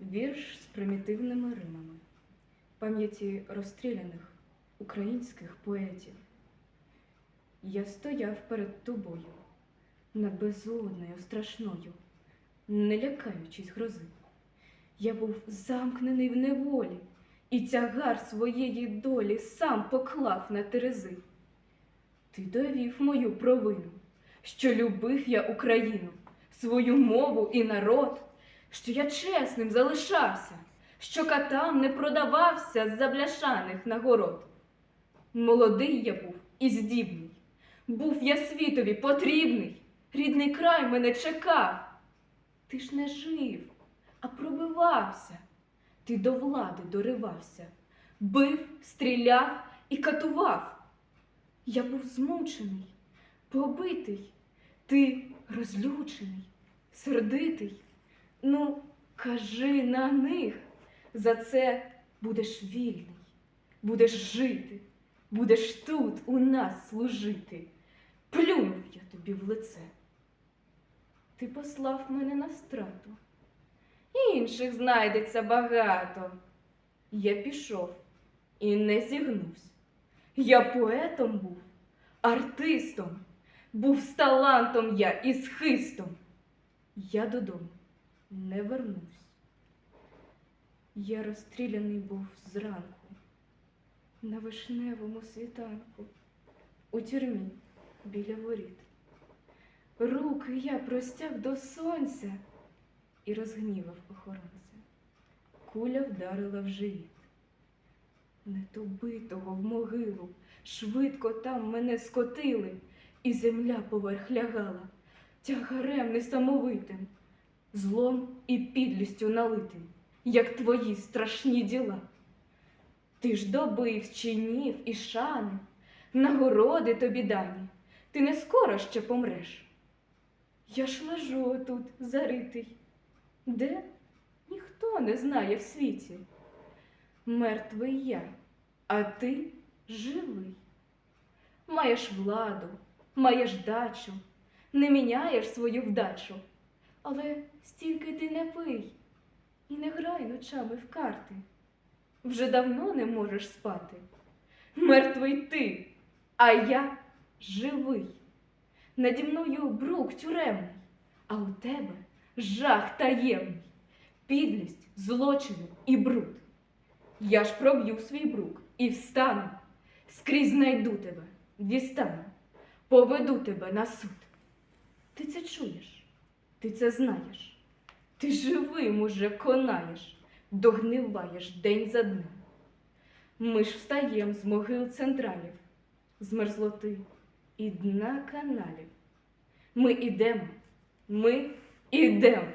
Вірш з примітивними римами, пам'яті розстріляних українських поетів. Я стояв перед тобою, над безодною страшною, не лякаючись грози. Я був замкнений в неволі, і тягар своєї долі сам поклав на терези. Ти довів мою провину, що любив я Україну, свою мову і народ, що я чесним залишався, що катам не продавався з забляшаних нагород. Молодий я був і здібний, був я світові потрібний, рідний край мене чекав. Ти ж не жив, а пробивався, ти до влади доривався, бив, стріляв і катував. Я був змучений, побитий, ти розлючений, сердитий. Ну, кажи на них, за це будеш вільний, будеш жити, будеш тут у нас служити. Плюнув я тобі в лице. Ти послав мене на страту, інших знайдеться багато. Я пішов і не зігнувся. Я поетом був, артистом, був з талантом я і з хистом. Я додому не вернусь. Я розстріляний був зранку, на вишневому світанку, у тюрмі біля воріт. Руки я простяг до сонця і розгнівав охоронця. Куля вдарила в живіт. Не то битого в могилу, швидко там мене скотили, і земля поверх лягала, тягарем несамовитим, злом і підлістю налитим, як твої страшні діла. Ти ж добив чинів і шани, нагороди тобі дані, ти не скоро ще помреш. Я ж лежу тут заритий, де ніхто не знає в світі. Мертвий я, а ти живий. Маєш владу, маєш дачу, не міняєш свою вдачу, але стільки ти не пий і не грай ночами в карти. Вже давно не можеш спати. Мертвий ти, а я живий. Наді мною брук тюремний, а у тебе жах таємний, підлість, злочини і бруд. Я ж проб'ю свій брук і встану, скрізь знайду тебе, дістану, поведу тебе на суд. Ти це чуєш, ти це знаєш, ти живим уже конаєш, догниваєш день за днем. Ми ж встаєм з могил централів, з мерзлоти і дна каналів. Ми ідемо, ми ідемо.